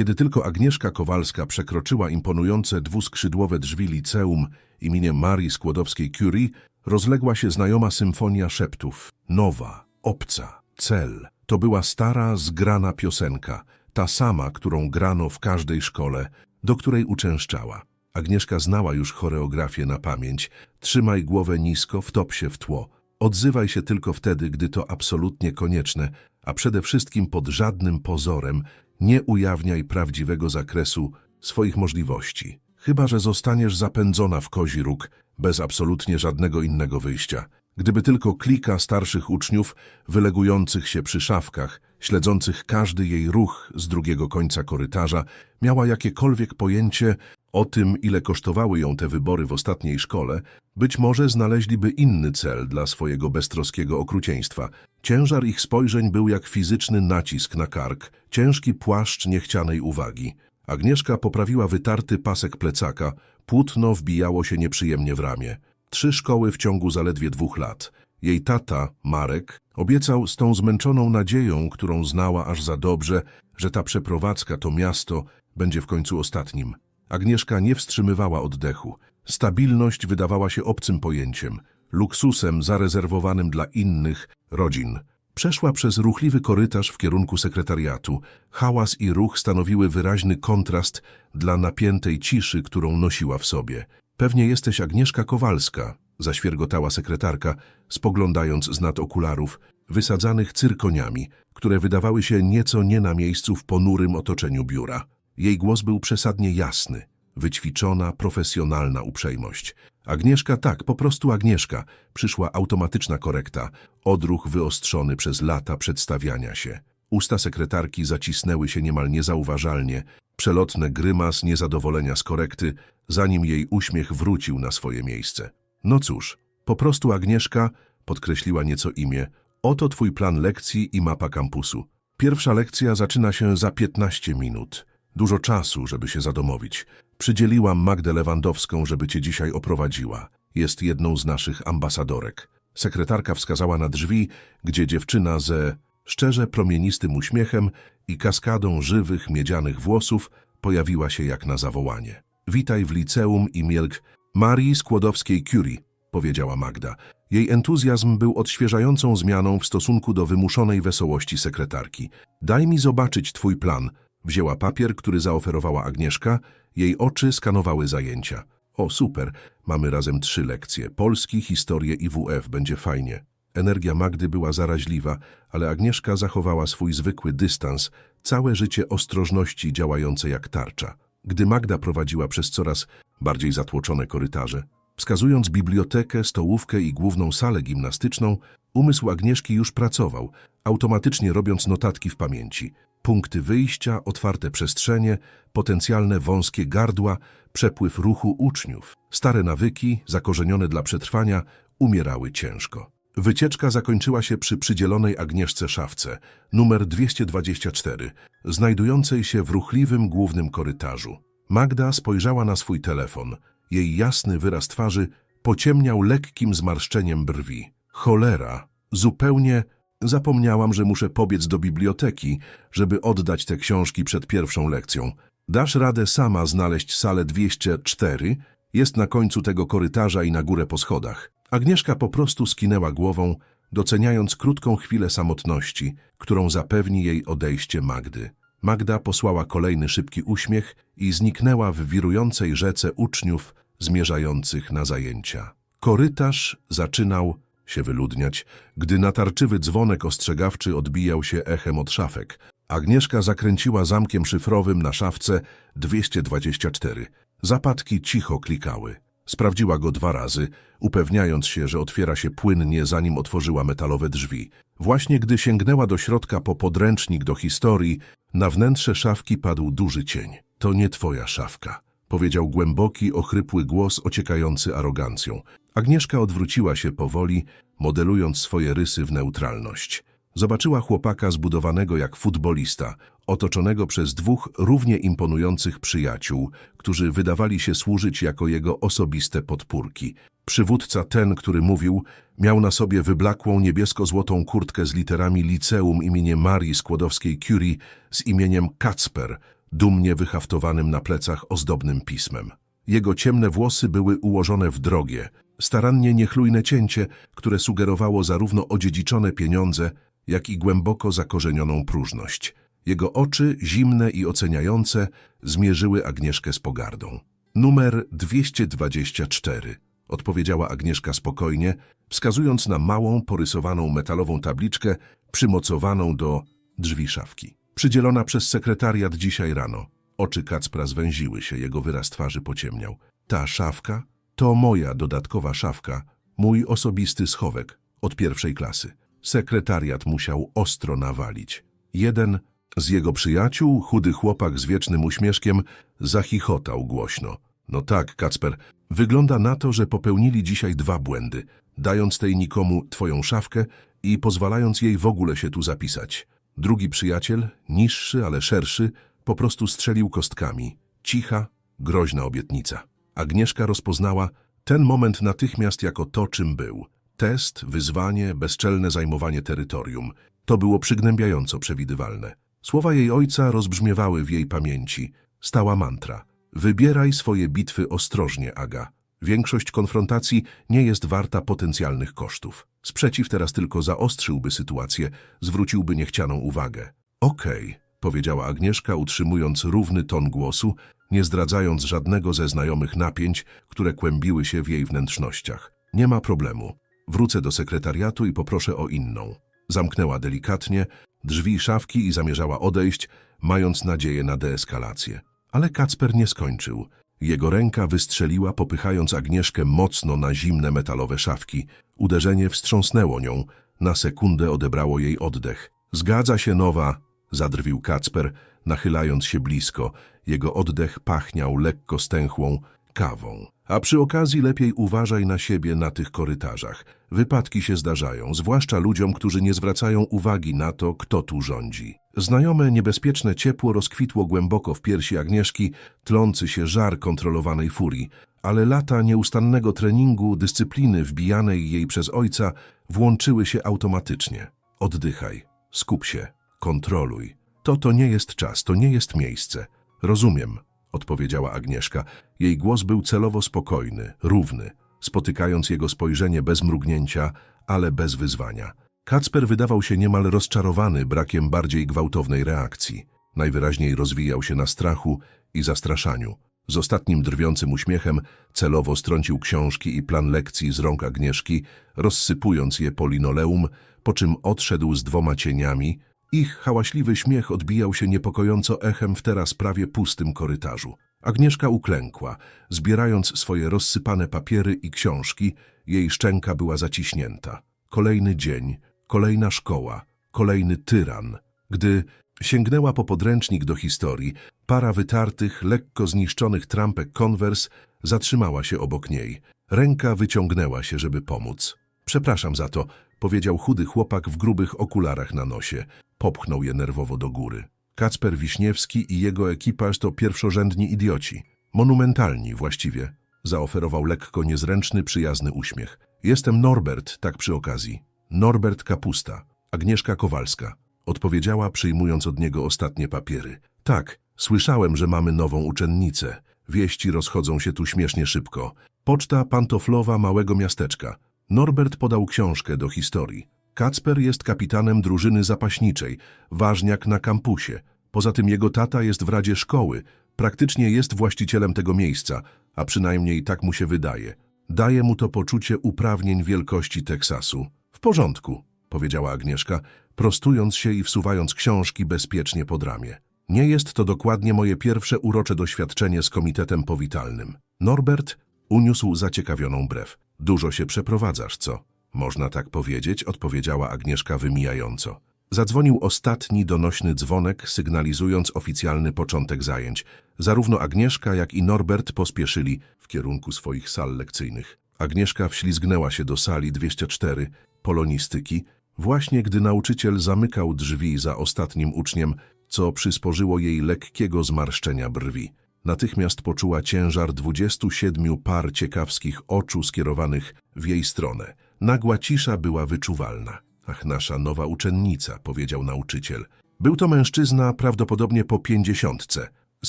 Kiedy tylko Agnieszka Kowalska przekroczyła imponujące dwuskrzydłowe drzwi liceum imieniem Marii Skłodowskiej-Curie, rozległa się znajoma symfonia szeptów. Nowa, obca, cel. To była stara, zgrana piosenka, ta sama, którą grano w każdej szkole, do której uczęszczała. Agnieszka znała już choreografię na pamięć. Trzymaj głowę nisko, wtop się w tło. Odzywaj się tylko wtedy, gdy to absolutnie konieczne, a przede wszystkim pod żadnym pozorem nie ujawniaj prawdziwego zakresu swoich możliwości. Chyba, że zostaniesz zapędzona w kozi róg, bez absolutnie żadnego innego wyjścia. Gdyby tylko klika starszych uczniów, wylegujących się przy szafkach, śledzących każdy jej ruch z drugiego końca korytarza, miała jakiekolwiek pojęcie o tym, ile kosztowały ją te wybory w ostatniej szkole, być może znaleźliby inny cel dla swojego beztroskiego okrucieństwa. Ciężar ich spojrzeń był jak fizyczny nacisk na kark, ciężki płaszcz niechcianej uwagi. Agnieszka poprawiła wytarty pasek plecaka, płótno wbijało się nieprzyjemnie w ramię. Trzy szkoły w ciągu zaledwie dwóch lat. Jej tata, Marek, obiecał z tą zmęczoną nadzieją, którą znała aż za dobrze, że ta przeprowadzka, to miasto, będzie w końcu ostatnim. Agnieszka nie wstrzymywała oddechu. Stabilność wydawała się obcym pojęciem, luksusem zarezerwowanym dla innych rodzin. Przeszła przez ruchliwy korytarz w kierunku sekretariatu. Hałas i ruch stanowiły wyraźny kontrast dla napiętej ciszy, którą nosiła w sobie. Pewnie jesteś Agnieszka Kowalska, zaświergotała sekretarka, spoglądając z nad okularów, wysadzanych cyrkoniami, które wydawały się nieco nie na miejscu w ponurym otoczeniu biura. Jej głos był przesadnie jasny, wyćwiczona, profesjonalna uprzejmość. Agnieszka, tak, po prostu Agnieszka. Przyszła automatyczna korekta, odruch wyostrzony przez lata przedstawiania się. Usta sekretarki zacisnęły się niemal niezauważalnie, przelotne grymas niezadowolenia z korekty, zanim jej uśmiech wrócił na swoje miejsce. No cóż, po prostu Agnieszka, podkreśliła nieco imię, oto twój plan lekcji i mapa kampusu. Pierwsza lekcja zaczyna się za 15 minut. Dużo czasu, żeby się zadomowić. Przydzieliłam Magdę Lewandowską, żeby cię dzisiaj oprowadziła. Jest jedną z naszych ambasadorek. Sekretarka wskazała na drzwi, gdzie dziewczyna ze szczerze promienistym uśmiechem i kaskadą żywych, miedzianych włosów pojawiła się jak na zawołanie. Witaj w liceum i Mielk Marii Skłodowskiej-Curie, powiedziała Magda. Jej entuzjazm był odświeżającą zmianą w stosunku do wymuszonej wesołości sekretarki. Daj mi zobaczyć twój plan. Wzięła papier, który zaoferowała Agnieszka. Jej oczy skanowały zajęcia. O, super. Mamy razem trzy lekcje. Polski, historię i WF. Będzie fajnie. Energia Magdy była zaraźliwa, ale Agnieszka zachowała swój zwykły dystans, całe życie ostrożności działające jak tarcza. Gdy Magda prowadziła przez coraz bardziej zatłoczone korytarze, wskazując bibliotekę, stołówkę i główną salę gimnastyczną, umysł Agnieszki już pracował, automatycznie robiąc notatki w pamięci. Punkty wyjścia, otwarte przestrzenie, potencjalne wąskie gardła, przepływ ruchu uczniów. Stare nawyki, zakorzenione dla przetrwania, umierały ciężko. Wycieczka zakończyła się przy przydzielonej Agnieszce szafce, numer 224, znajdującej się w ruchliwym głównym korytarzu. Magda spojrzała na swój telefon. Jej jasny wyraz twarzy pociemniał lekkim zmarszczeniem brwi. Cholera, zupełnie zapomniałam, że muszę pobiec do biblioteki, żeby oddać te książki przed pierwszą lekcją. Dasz radę sama znaleźć salę 204? Jest na końcu tego korytarza i na górę po schodach. Agnieszka po prostu skinęła głową, doceniając krótką chwilę samotności, którą zapewni jej odejście Magdy. Magda posłała kolejny szybki uśmiech i zniknęła w wirującej rzece uczniów zmierzających na zajęcia. Korytarz zaczynał się wyludniać, gdy natarczywy dzwonek ostrzegawczy odbijał się echem od szafek. Agnieszka zakręciła zamkiem szyfrowym na szafce 224. Zapadki cicho klikały. Sprawdziła go dwa razy, upewniając się, że otwiera się płynnie, zanim otworzyła metalowe drzwi. Właśnie gdy sięgnęła do środka po podręcznik do historii, na wnętrze szafki padł duży cień. To nie twoja szafka, powiedział głęboki, ochrypły głos ociekający arogancją. Agnieszka odwróciła się powoli, modelując swoje rysy w neutralność. Zobaczyła chłopaka zbudowanego jak futbolista, otoczonego przez dwóch równie imponujących przyjaciół, którzy wydawali się służyć jako jego osobiste podpórki. Przywódca ten, który mówił, miał na sobie wyblakłą niebiesko-złotą kurtkę z literami liceum imieniem Marii Skłodowskiej-Curie z imieniem Kacper, dumnie wyhaftowanym na plecach ozdobnym pismem. Jego ciemne włosy były ułożone w drogie, starannie niechlujne cięcie, które sugerowało zarówno odziedziczone pieniądze, jak i głęboko zakorzenioną próżność. Jego oczy, zimne i oceniające, zmierzyły Agnieszkę z pogardą. Numer 224, odpowiedziała Agnieszka spokojnie, wskazując na małą, porysowaną metalową tabliczkę przymocowaną do drzwi szafki. Przydzielona przez sekretariat dzisiaj rano. Oczy Kacpra zwęziły się, jego wyraz twarzy pociemniał. Ta szafka to moja dodatkowa szafka, mój osobisty schowek od pierwszej klasy. Sekretariat musiał ostro nawalić. Jeden z jego przyjaciół, chudy chłopak z wiecznym uśmieszkiem, zachichotał głośno. No tak, Kacper, wygląda na to, że popełnili dzisiaj dwa błędy, dając tej nikomu twoją szafkę i pozwalając jej w ogóle się tu zapisać. Drugi przyjaciel, niższy, ale szerszy, po prostu strzelił kostkami. Cicha, groźna obietnica. Agnieszka rozpoznała ten moment natychmiast jako to, czym był. Test, wyzwanie, bezczelne zajmowanie terytorium. To było przygnębiająco przewidywalne. Słowa jej ojca rozbrzmiewały w jej pamięci. Stała mantra. Wybieraj swoje bitwy ostrożnie, Aga. Większość konfrontacji nie jest warta potencjalnych kosztów. Sprzeciw teraz tylko zaostrzyłby sytuację, zwróciłby niechcianą uwagę. Okej, powiedziała Agnieszka, utrzymując równy ton głosu, nie zdradzając żadnego ze znajomych napięć, które kłębiły się w jej wnętrznościach. Nie ma problemu. Wrócę do sekretariatu i poproszę o inną. Zamknęła delikatnie drzwi szafki i zamierzała odejść, mając nadzieję na deeskalację. Ale Kacper nie skończył. Jego ręka wystrzeliła, popychając Agnieszkę mocno na zimne metalowe szafki. Uderzenie wstrząsnęło nią, na sekundę odebrało jej oddech. Zgadza się nowa, zadrwił Kacper, nachylając się blisko. Jego oddech pachniał lekko stęchłą kawą. A przy okazji lepiej uważaj na siebie na tych korytarzach. Wypadki się zdarzają, zwłaszcza ludziom, którzy nie zwracają uwagi na to, kto tu rządzi. Znajome, niebezpieczne ciepło rozkwitło głęboko w piersi Agnieszki, tlący się żar kontrolowanej furii, ale lata nieustannego treningu, dyscypliny wbijanej jej przez ojca włączyły się automatycznie. Oddychaj, skup się, kontroluj. To to nie jest czas, to nie jest miejsce. Rozumiem, odpowiedziała Agnieszka. Jej głos był celowo spokojny, równy, spotykając jego spojrzenie bez mrugnięcia, ale bez wyzwania. Kacper wydawał się niemal rozczarowany brakiem bardziej gwałtownej reakcji. Najwyraźniej rozwijał się na strachu i zastraszaniu. Z ostatnim drwiącym uśmiechem celowo strącił książki i plan lekcji z rąk Agnieszki, rozsypując je po linoleum, po czym odszedł z dwoma cieniami. Ich hałaśliwy śmiech odbijał się niepokojąco echem w teraz prawie pustym korytarzu. Agnieszka uklękła, zbierając swoje rozsypane papiery i książki, jej szczęka była zaciśnięta. Kolejny dzień, kolejna szkoła, kolejny tyran. Gdy sięgnęła po podręcznik do historii, para wytartych, lekko zniszczonych trampek Converse zatrzymała się obok niej. Ręka wyciągnęła się, żeby pomóc. Przepraszam za to, powiedział chudy chłopak w grubych okularach na nosie. Popchnął je nerwowo do góry. Kacper Wiśniewski i jego ekipaż to pierwszorzędni idioci. Monumentalni właściwie. Zaoferował lekko niezręczny, przyjazny uśmiech. Jestem Norbert, tak przy okazji. Norbert Kapusta. Agnieszka Kowalska. Odpowiedziała, przyjmując od niego ostatnie papiery. Tak, słyszałem, że mamy nową uczennicę. Wieści rozchodzą się tu śmiesznie szybko. Poczta pantoflowa małego miasteczka. Norbert podał książkę do historii. Kacper jest kapitanem drużyny zapaśniczej, ważniak na kampusie. Poza tym jego tata jest w radzie szkoły, praktycznie jest właścicielem tego miejsca, a przynajmniej tak mu się wydaje. Daje mu to poczucie uprawnień wielkości Teksasu. W porządku, powiedziała Agnieszka, prostując się i wsuwając książki bezpiecznie pod ramię. Nie jest to dokładnie moje pierwsze urocze doświadczenie z komitetem powitalnym. Norbert uniósł zaciekawioną brew. Dużo się przeprowadzasz, co? Można tak powiedzieć, odpowiedziała Agnieszka wymijająco. Zadzwonił ostatni donośny dzwonek, sygnalizując oficjalny początek zajęć. Zarówno Agnieszka, jak i Norbert pospieszyli w kierunku swoich sal lekcyjnych. Agnieszka wślizgnęła się do sali 204, polonistyki, właśnie gdy nauczyciel zamykał drzwi za ostatnim uczniem, co przysporzyło jej lekkiego zmarszczenia brwi. Natychmiast poczuła ciężar 27 par ciekawskich oczu skierowanych w jej stronę. Nagła cisza była wyczuwalna. Ach, nasza nowa uczennica, powiedział nauczyciel. Był to mężczyzna prawdopodobnie po pięćdziesiątce. z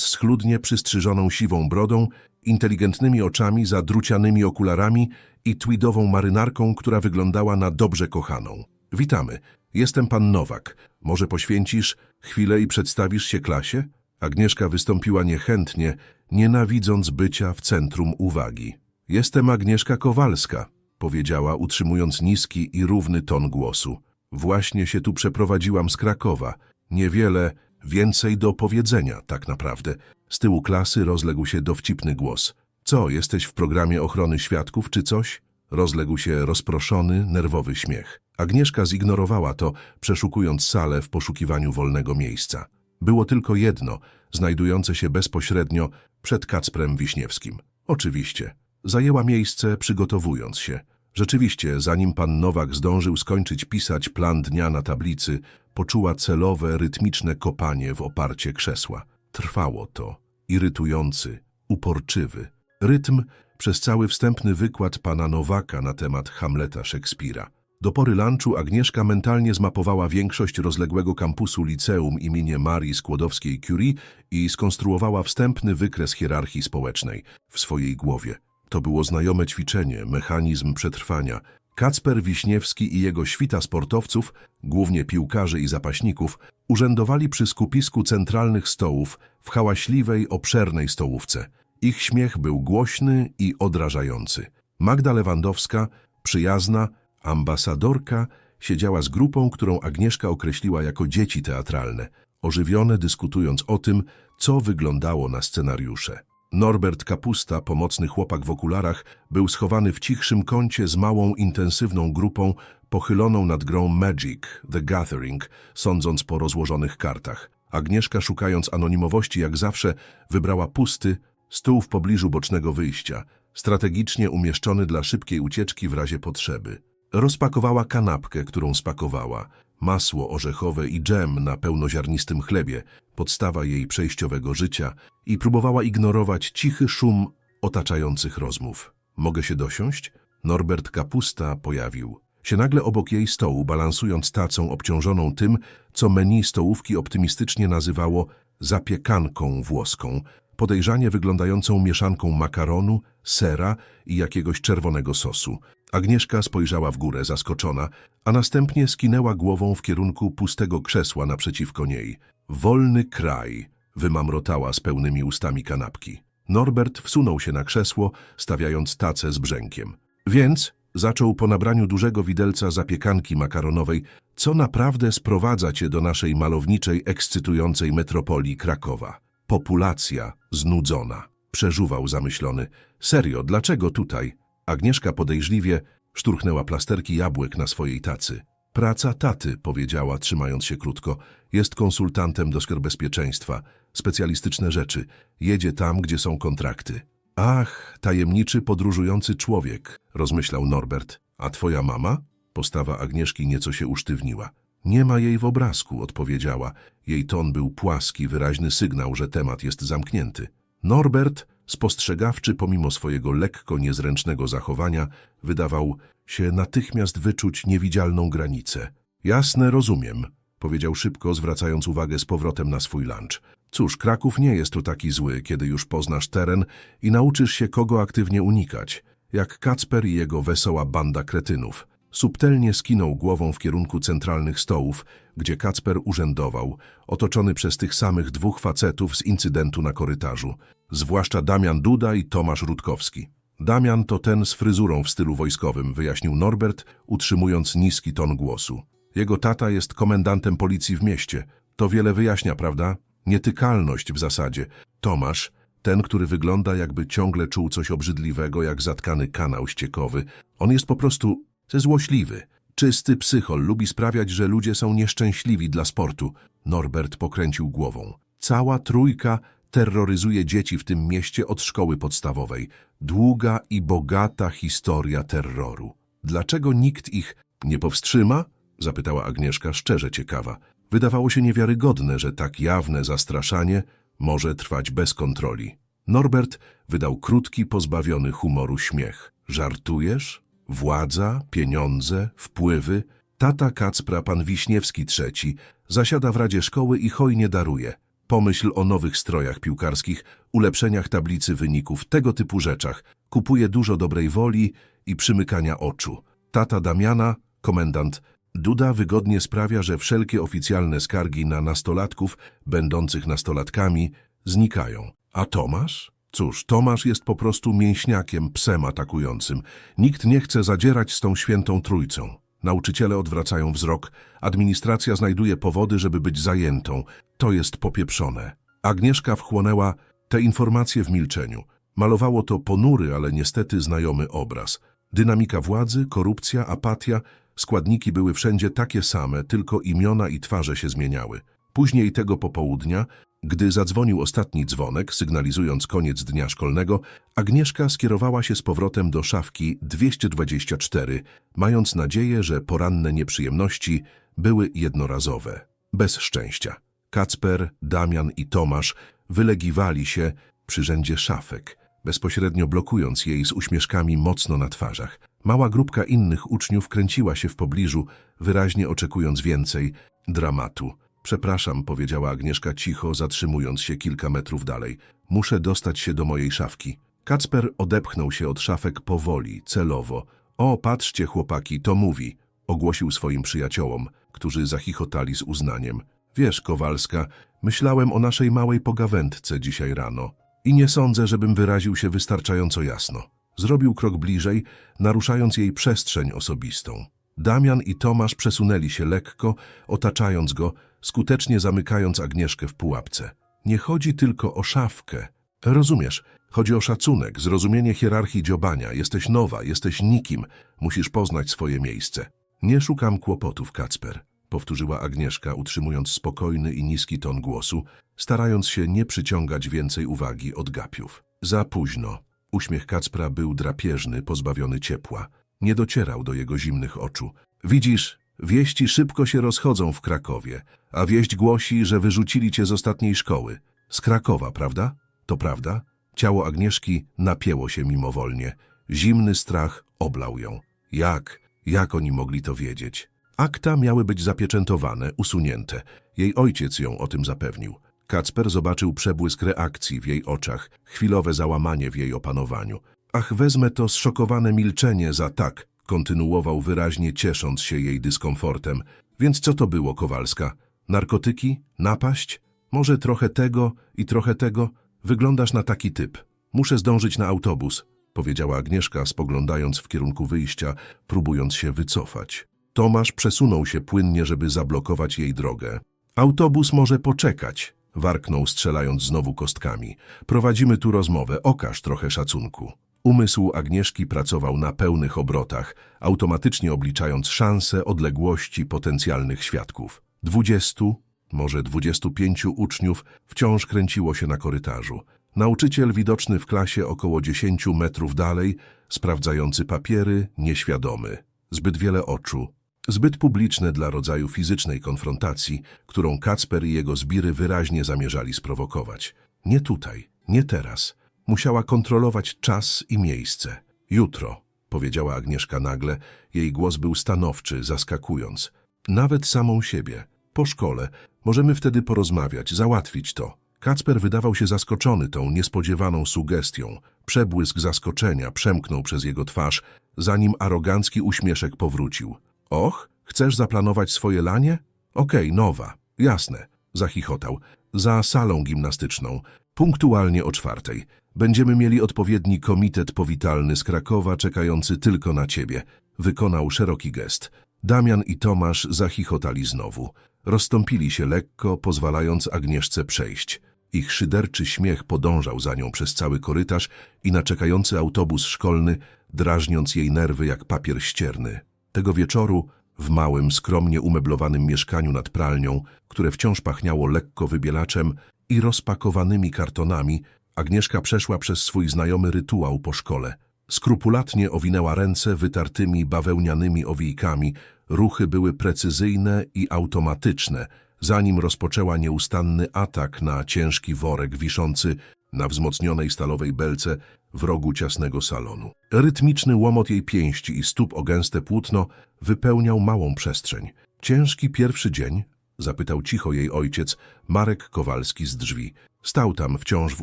schludnie przystrzyżoną siwą brodą, inteligentnymi oczami za drucianymi okularami i tweedową marynarką, która wyglądała na dobrze kochaną. Witamy, jestem pan Nowak. Może poświęcisz chwilę i przedstawisz się klasie? Agnieszka wystąpiła niechętnie, nienawidząc bycia w centrum uwagi. Jestem Agnieszka Kowalska, powiedziała, utrzymując niski i równy ton głosu. Właśnie się tu przeprowadziłam z Krakowa. Niewiele więcej do powiedzenia, tak naprawdę. Z tyłu klasy rozległ się dowcipny głos. Co, jesteś w programie ochrony świadków czy coś? Rozległ się rozproszony, nerwowy śmiech. Agnieszka zignorowała to, przeszukując salę w poszukiwaniu wolnego miejsca. Było tylko jedno, znajdujące się bezpośrednio przed Kacprem Wiśniewskim. Oczywiście. Zajęła miejsce, przygotowując się. Rzeczywiście, zanim pan Nowak zdążył skończyć pisać plan dnia na tablicy, poczuła celowe, rytmiczne kopanie w oparcie krzesła. Trwało to. Irytujący, uporczywy. Rytm przez cały wstępny wykład pana Nowaka na temat Hamleta Szekspira. Do pory lunchu Agnieszka mentalnie zmapowała większość rozległego kampusu liceum imienia Marii Skłodowskiej-Curie i skonstruowała wstępny wykres hierarchii społecznej w swojej głowie. To było znajome ćwiczenie, mechanizm przetrwania. Kacper Wiśniewski i jego świta sportowców, głównie piłkarzy i zapaśników, urzędowali przy skupisku centralnych stołów w hałaśliwej, obszernej stołówce. Ich śmiech był głośny i odrażający. Magda Lewandowska, przyjazna, ambasadorka, siedziała z grupą, którą Agnieszka określiła jako dzieci teatralne, ożywione dyskutując o tym, co wyglądało na scenariusze. Norbert Kapusta, pomocny chłopak w okularach, był schowany w cichszym kącie z małą, intensywną grupą pochyloną nad grą Magic, The Gathering, sądząc po rozłożonych kartach. Agnieszka, szukając anonimowości jak zawsze, wybrała pusty, stół w pobliżu bocznego wyjścia, strategicznie umieszczony dla szybkiej ucieczki w razie potrzeby. Rozpakowała kanapkę, którą spakowała, masło orzechowe i dżem na pełnoziarnistym chlebie, podstawa jej przejściowego życia, i próbowała ignorować cichy szum otaczających rozmów. Mogę się dosiąść? Norbert Kapusta pojawił się nagle obok jej stołu, balansując tacą obciążoną tym, co menu stołówki optymistycznie nazywało zapiekanką włoską, podejrzanie wyglądającą mieszanką makaronu, sera i jakiegoś czerwonego sosu. Agnieszka spojrzała w górę, zaskoczona, a następnie skinęła głową w kierunku pustego krzesła naprzeciwko niej. Wolny kraj, wymamrotała z pełnymi ustami kanapki. Norbert wsunął się na krzesło, stawiając tacę z brzękiem. Więc, zaczął po nabraniu dużego widelca zapiekanki makaronowej, co naprawdę sprowadza cię do naszej malowniczej, ekscytującej metropolii Krakowa. Populacja znudzona. Przeżuwał zamyślony. Serio, dlaczego tutaj? Agnieszka podejrzliwie szturchnęła plasterki jabłek na swojej tacy. Praca taty, powiedziała, trzymając się krótko. Jest konsultantem do bezpieczeństwa. Specjalistyczne rzeczy. Jedzie tam, gdzie są kontrakty. Ach, tajemniczy, podróżujący człowiek, rozmyślał Norbert. A twoja mama? Postawa Agnieszki nieco się usztywniła. Nie ma jej w obrazku, odpowiedziała. Jej ton był płaski, wyraźny sygnał, że temat jest zamknięty. Norbert, spostrzegawczy pomimo swojego lekko niezręcznego zachowania, wydawał się natychmiast wyczuć niewidzialną granicę. Jasne, rozumiem, powiedział szybko, zwracając uwagę z powrotem na swój lunch. Cóż, Kraków nie jest tu taki zły, kiedy już poznasz teren i nauczysz się, kogo aktywnie unikać, jak Kacper i jego wesoła banda kretynów. Subtelnie skinął głową w kierunku centralnych stołów, gdzie Kacper urzędował, otoczony przez tych samych dwóch facetów z incydentu na korytarzu, zwłaszcza Damian Duda i Tomasz Rutkowski. Damian to ten z fryzurą w stylu wojskowym, wyjaśnił Norbert, utrzymując niski ton głosu. Jego tata jest komendantem policji w mieście. To wiele wyjaśnia, prawda? Nietykalność w zasadzie. Tomasz, ten, który wygląda jakby ciągle czuł coś obrzydliwego, jak zatkany kanał ściekowy. On jest po prostu złośliwy. Czysty psychol lubi sprawiać, że ludzie są nieszczęśliwi dla sportu. Norbert pokręcił głową. Cała trójka terroryzuje dzieci w tym mieście od szkoły podstawowej. Długa i bogata historia terroru. Dlaczego nikt ich nie powstrzyma? Zapytała Agnieszka, szczerze ciekawa. Wydawało się niewiarygodne, że tak jawne zastraszanie może trwać bez kontroli. Norbert wydał krótki, pozbawiony humoru śmiech. Żartujesz? Władza, pieniądze, wpływy. Tata Kacpra, pan Wiśniewski III, zasiada w Radzie Szkoły i hojnie daruje. Pomyśl o nowych strojach piłkarskich, ulepszeniach tablicy wyników, tego typu rzeczach. Kupuje dużo dobrej woli i przymykania oczu. Tata Damiana, komendant Duda wygodnie sprawia, że wszelkie oficjalne skargi na nastolatków, będących nastolatkami, znikają. A Tomasz? Cóż, Tomasz jest po prostu mięśniakiem, psem atakującym. Nikt nie chce zadzierać z tą świętą trójcą. Nauczyciele odwracają wzrok, administracja znajduje powody, żeby być zajętą. To jest popieprzone. Agnieszka wchłonęła te informacje w milczeniu. Malowało to ponury, ale niestety znajomy obraz. Dynamika władzy, korupcja, apatia, składniki były wszędzie takie same, tylko imiona i twarze się zmieniały. Później tego popołudnia, gdy zadzwonił ostatni dzwonek, sygnalizując koniec dnia szkolnego, Agnieszka skierowała się z powrotem do szafki 224, mając nadzieję, że poranne nieprzyjemności były jednorazowe. Bez szczęścia. Kacper, Damian i Tomasz wylegiwali się przy rzędzie szafek, bezpośrednio blokując jej z uśmieszkami mocno na twarzach. Mała grupka innych uczniów kręciła się w pobliżu, wyraźnie oczekując więcej dramatu. Przepraszam, powiedziała Agnieszka cicho, zatrzymując się kilka metrów dalej. Muszę dostać się do mojej szafki. Kacper odepchnął się od szafek powoli, celowo. O, patrzcie, chłopaki, to mówi, ogłosił swoim przyjaciołom, którzy zachichotali z uznaniem. Wiesz, Kowalska, myślałem o naszej małej pogawędce dzisiaj rano i nie sądzę, żebym wyraził się wystarczająco jasno. Zrobił krok bliżej, naruszając jej przestrzeń osobistą. Damian i Tomasz przesunęli się lekko, otaczając go, skutecznie zamykając Agnieszkę w pułapce. Nie chodzi tylko o szafkę. Rozumiesz, chodzi o szacunek, zrozumienie hierarchii dziobania. Jesteś nowa, jesteś nikim, musisz poznać swoje miejsce. Nie szukam kłopotów, Kacper, powtórzyła Agnieszka, utrzymując spokojny i niski ton głosu, starając się nie przyciągać więcej uwagi od gapiów. Za późno. Uśmiech Kacpra był drapieżny, pozbawiony ciepła. Nie docierał do jego zimnych oczu. Widzisz, wieści szybko się rozchodzą w Krakowie, a wieść głosi, że wyrzucili cię z ostatniej szkoły. Z Krakowa, prawda? To prawda? Ciało Agnieszki napięło się mimowolnie. Zimny strach oblał ją. Jak? Jak oni mogli to wiedzieć? Akta miały być zapieczętowane, usunięte. Jej ojciec ją o tym zapewnił. Kacper zobaczył przebłysk reakcji w jej oczach, chwilowe załamanie w jej opanowaniu. Ach, wezmę to zszokowane milczenie za tak, kontynuował wyraźnie ciesząc się jej dyskomfortem. Więc co to było, Kowalska? Narkotyki? Napaść? Może trochę tego i trochę tego? Wyglądasz na taki typ. Muszę zdążyć na autobus, powiedziała Agnieszka, spoglądając w kierunku wyjścia, próbując się wycofać. Tomasz przesunął się płynnie, żeby zablokować jej drogę. Autobus może poczekać, warknął, strzelając znowu kostkami. Prowadzimy tu rozmowę, okaż trochę szacunku. Umysł Agnieszki pracował na pełnych obrotach, automatycznie obliczając szanse odległości potencjalnych świadków. Dwudziestu, może dwudziestu pięciu uczniów wciąż kręciło się na korytarzu. Nauczyciel widoczny w klasie około dziesięciu metrów dalej, sprawdzający papiery, nieświadomy. Zbyt wiele oczu, zbyt publiczne dla rodzaju fizycznej konfrontacji, którą Kacper i jego zbiry wyraźnie zamierzali sprowokować. Nie tutaj, nie teraz. Musiała kontrolować czas i miejsce. Jutro, powiedziała Agnieszka nagle, jej głos był stanowczy, zaskakując. Nawet samą siebie. Po szkole. Możemy wtedy porozmawiać, załatwić to. Kacper wydawał się zaskoczony tą niespodziewaną sugestią. Przebłysk zaskoczenia przemknął przez jego twarz, zanim arogancki uśmieszek powrócił. Och, chcesz zaplanować swoje lanie? Okej, nowa. Jasne. Zachichotał. Za salą gimnastyczną. Punktualnie o czwartej. Będziemy mieli odpowiedni komitet powitalny z Krakowa czekający tylko na ciebie. Wykonał szeroki gest. Damian i Tomasz zachichotali znowu. Rozstąpili się lekko, pozwalając Agnieszce przejść. Ich szyderczy śmiech podążał za nią przez cały korytarz i na czekający autobus szkolny, drażniąc jej nerwy jak papier ścierny. Tego wieczoru, w małym, skromnie umeblowanym mieszkaniu nad pralnią, które wciąż pachniało lekko wybielaczem i rozpakowanymi kartonami, Agnieszka przeszła przez swój znajomy rytuał po szkole. Skrupulatnie owinęła ręce wytartymi bawełnianymi owijkami, ruchy były precyzyjne i automatyczne, zanim rozpoczęła nieustanny atak na ciężki worek wiszący na wzmocnionej stalowej belce w rogu ciasnego salonu. Rytmiczny łomot jej pięści i stóp o gęste płótno wypełniał małą przestrzeń. Ciężki pierwszy dzień Zapytał cicho jej ojciec, Marek Kowalski z drzwi. Stał tam wciąż w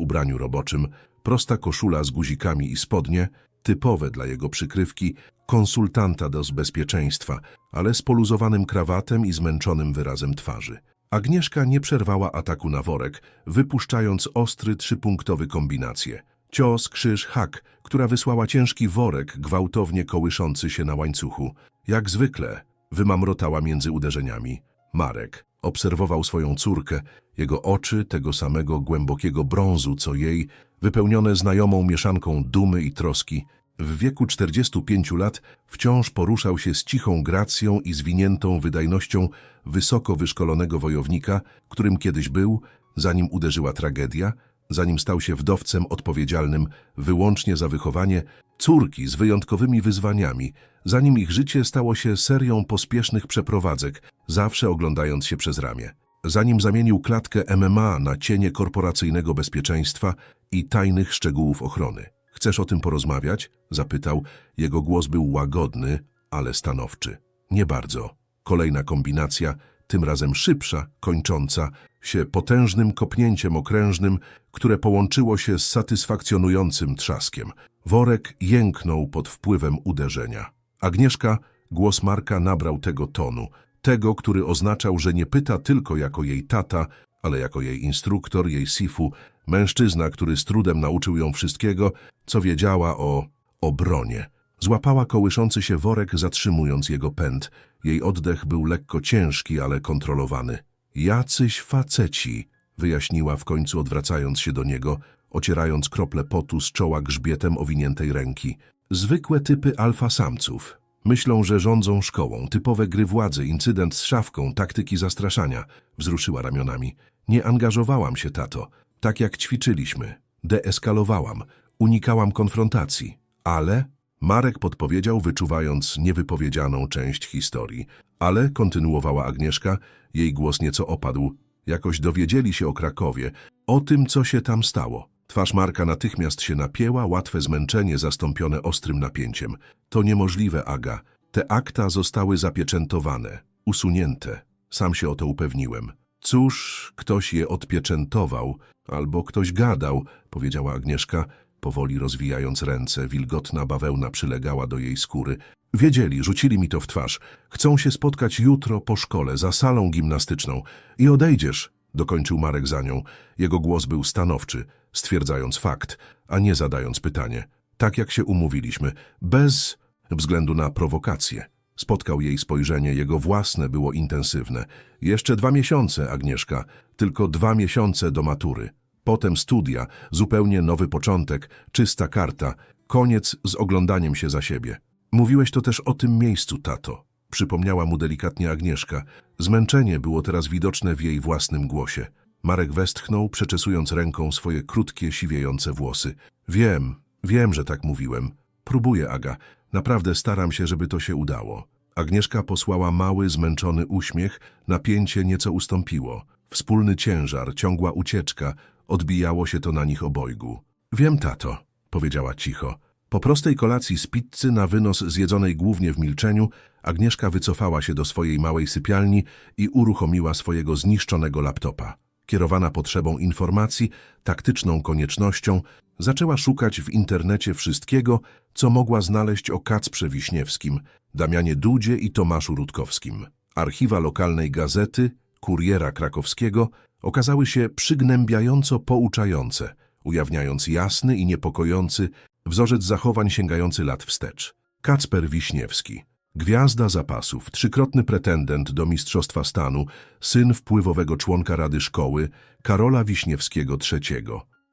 ubraniu roboczym, prosta koszula z guzikami i spodnie, typowe dla jego przykrywki, konsultanta do bezpieczeństwa, ale z poluzowanym krawatem i zmęczonym wyrazem twarzy. Agnieszka nie przerwała ataku na worek, wypuszczając ostry trzypunktowy kombinację. Cios, krzyż, hak, która wysłała ciężki worek gwałtownie kołyszący się na łańcuchu. Jak zwykle, wymamrotała między uderzeniami. Marek obserwował swoją córkę, jego oczy tego samego głębokiego brązu co jej, wypełnione znajomą mieszanką dumy i troski. W wieku 45 lat wciąż poruszał się z cichą gracją i zwiniętą wydajnością wysoko wyszkolonego wojownika, którym kiedyś był, zanim uderzyła tragedia, zanim stał się wdowcem odpowiedzialnym wyłącznie za wychowanie córki z wyjątkowymi wyzwaniami, zanim ich życie stało się serią pospiesznych przeprowadzek, zawsze oglądając się przez ramię. Zanim zamienił klatkę MMA na cienie korporacyjnego bezpieczeństwa i tajnych szczegółów ochrony. Chcesz o tym porozmawiać? Zapytał. Jego głos był łagodny, ale stanowczy. Nie bardzo. Kolejna kombinacja, tym razem szybsza, kończąca się potężnym kopnięciem okrężnym, które połączyło się z satysfakcjonującym trzaskiem. Worek jęknął pod wpływem uderzenia. Agnieszka, głos Marka nabrał tego tonu, tego, który oznaczał, że nie pyta tylko jako jej tata, ale jako jej instruktor, jej sifu, mężczyzna, który z trudem nauczył ją wszystkiego, co wiedziała o obronie. Złapała kołyszący się worek, zatrzymując jego pęd. Jej oddech był lekko ciężki, ale kontrolowany. Jacyś faceci, wyjaśniła w końcu odwracając się do niego, ocierając krople potu z czoła grzbietem owiniętej ręki. Zwykłe typy alfa-samców. Myślą, że rządzą szkołą, typowe gry władzy, incydent z szafką, taktyki zastraszania. Wzruszyła ramionami. Nie angażowałam się, tato. Tak jak ćwiczyliśmy. Deeskalowałam. Unikałam konfrontacji. Ale... Marek podpowiedział, wyczuwając niewypowiedzianą część historii. Ale, kontynuowała Agnieszka, jej głos nieco opadł. Jakoś dowiedzieli się o Krakowie, o tym, co się tam stało. Twarz Marka natychmiast się napięła, łatwe zmęczenie zastąpione ostrym napięciem. To niemożliwe, Aga. Te akta zostały zapieczętowane, usunięte. Sam się o to upewniłem. Cóż, ktoś je odpieczętował, albo ktoś gadał, powiedziała Agnieszka, powoli rozwijając ręce. Wilgotna bawełna przylegała do jej skóry. Wiedzieli, rzucili mi to w twarz. Chcą się spotkać jutro po szkole, za salą gimnastyczną. I odejdziesz, dokończył Marek za nią. Jego głos był stanowczy, stwierdzając fakt, a nie zadając pytanie. Tak jak się umówiliśmy, bez względu na prowokację. Spotkał jej spojrzenie, jego własne było intensywne. Jeszcze dwa miesiące, Agnieszka, tylko dwa miesiące do matury. Potem studia, zupełnie nowy początek, czysta karta, koniec z oglądaniem się za siebie. Mówiłeś to też o tym miejscu, tato. Przypomniała mu delikatnie Agnieszka. Zmęczenie było teraz widoczne w jej własnym głosie. Marek westchnął, przeczesując ręką swoje krótkie, siwiejące włosy. Wiem, wiem, że tak mówiłem. Próbuję, Aga. Naprawdę staram się, żeby to się udało. Agnieszka posłała mały, zmęczony uśmiech, napięcie nieco ustąpiło. Wspólny ciężar, ciągła ucieczka, odbijało się to na nich obojgu. Wiem, tato, powiedziała cicho. Po prostej kolacji z pizzy na wynos zjedzonej głównie w milczeniu, Agnieszka wycofała się do swojej małej sypialni i uruchomiła swojego zniszczonego laptopa. Kierowana potrzebą informacji, taktyczną koniecznością, zaczęła szukać w internecie wszystkiego, co mogła znaleźć o Kacprze Wiśniewskim, Damianie Dudzie i Tomaszu Rutkowskim. Archiwa lokalnej gazety, Kuriera Krakowskiego okazały się przygnębiająco pouczające, ujawniając jasny i niepokojący wzorzec zachowań sięgający lat wstecz. Kacper Wiśniewski, gwiazda zapasów, trzykrotny pretendent do Mistrzostwa Stanu, syn wpływowego członka Rady Szkoły Karola Wiśniewskiego III.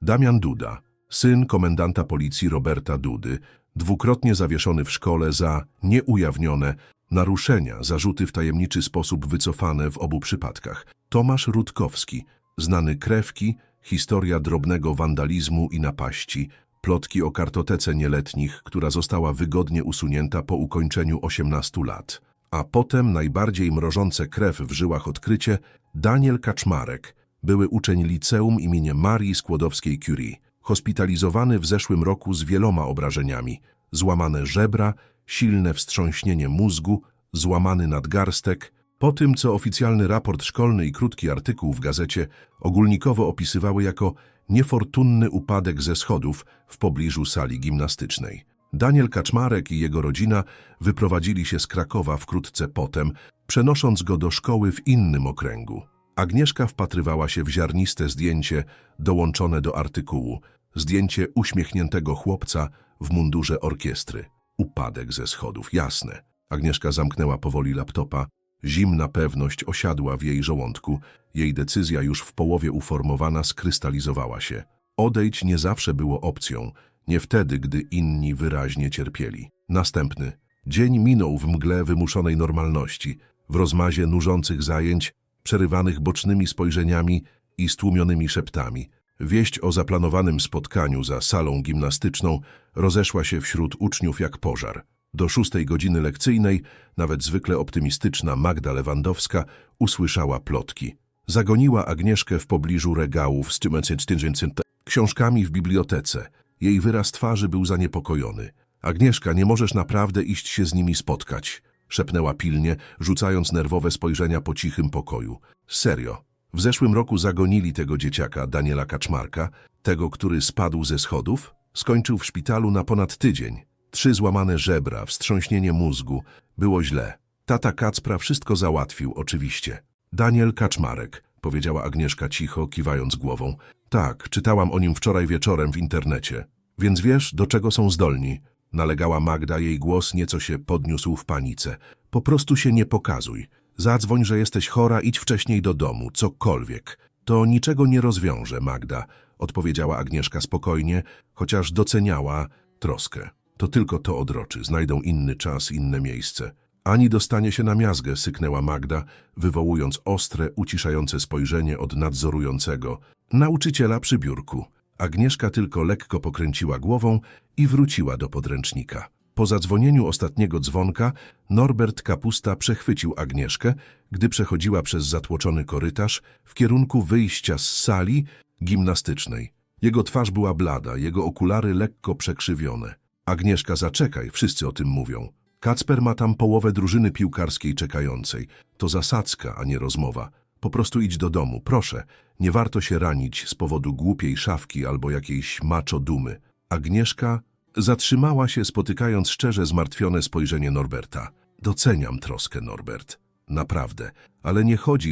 Damian Duda, syn komendanta policji Roberta Dudy, dwukrotnie zawieszony w szkole za nieujawnione naruszenia, zarzuty w tajemniczy sposób wycofane w obu przypadkach. Tomasz Rutkowski, znany krewki, historia drobnego wandalizmu i napaści, plotki o kartotece nieletnich, która została wygodnie usunięta po ukończeniu 18 lat. A potem najbardziej mrożące krew w żyłach odkrycie Daniel Kaczmarek, były uczeń liceum imieniem Marii Skłodowskiej-Curie, hospitalizowany w zeszłym roku z wieloma obrażeniami, złamane żebra, silne wstrząśnienie mózgu, złamany nadgarstek, Po tym, co oficjalny raport szkolny i krótki artykuł w gazecie ogólnikowo opisywały jako niefortunny upadek ze schodów w pobliżu sali gimnastycznej. Daniel Kaczmarek i jego rodzina wyprowadzili się z Krakowa wkrótce potem, przenosząc go do szkoły w innym okręgu. Agnieszka wpatrywała się w ziarniste zdjęcie dołączone do artykułu. Zdjęcie uśmiechniętego chłopca w mundurze orkiestry. Upadek ze schodów, jasne. Agnieszka zamknęła powoli laptopa. Zimna pewność osiadła w jej żołądku. Jej decyzja już w połowie uformowana skrystalizowała się. Odejść nie zawsze było opcją, nie wtedy, gdy inni wyraźnie cierpieli. Następny. Dzień minął w mgle wymuszonej normalności, w rozmazie nużących zajęć, przerywanych bocznymi spojrzeniami i stłumionymi szeptami. Wieść o zaplanowanym spotkaniu za salą gimnastyczną rozeszła się wśród uczniów jak pożar. Do szóstej godziny lekcyjnej nawet zwykle optymistyczna Magda Lewandowska usłyszała plotki. Zagoniła Agnieszkę w pobliżu regałów z książkami w bibliotece. Jej wyraz twarzy był zaniepokojony. Agnieszka, nie możesz naprawdę iść się z nimi spotkać, szepnęła pilnie, rzucając nerwowe spojrzenia po cichym pokoju. Serio. W zeszłym roku zagonili tego dzieciaka, Daniela Kaczmarka, tego, który spadł ze schodów, skończył w szpitalu na ponad tydzień. Trzy złamane żebra, wstrząśnienie mózgu. Było źle. Tata Kacpra wszystko załatwił, oczywiście. Daniel Kaczmarek, powiedziała Agnieszka cicho, kiwając głową. Tak, czytałam o nim wczoraj wieczorem w internecie. Więc wiesz, do czego są zdolni? Nalegała Magda, jej głos nieco się podniósł w panice. Po prostu się nie pokazuj. Zadzwoń, że jesteś chora, idź wcześniej do domu, cokolwiek. To niczego nie rozwiąże, Magda, odpowiedziała Agnieszka spokojnie, chociaż doceniała troskę. To tylko to odroczy, znajdą inny czas, inne miejsce. Ani dostanie się na miazgę, syknęła Magda, wywołując ostre, uciszające spojrzenie od nadzorującego, nauczyciela przy biurku. Agnieszka tylko lekko pokręciła głową i wróciła do podręcznika. Po zadzwonieniu ostatniego dzwonka Norbert Kapusta przechwycił Agnieszkę, gdy przechodziła przez zatłoczony korytarz w kierunku wyjścia z sali gimnastycznej. Jego twarz była blada, jego okulary lekko przekrzywione. Agnieszka, zaczekaj, wszyscy o tym mówią. Kacper ma tam połowę drużyny piłkarskiej czekającej. To zasadzka, a nie rozmowa. Po prostu idź do domu, proszę. Nie warto się ranić z powodu głupiej szafki albo jakiejś maczo dumy. Agnieszka zatrzymała się, spotykając szczerze zmartwione spojrzenie Norberta. Doceniam troskę, Norbert. Naprawdę. Ale nie chodzi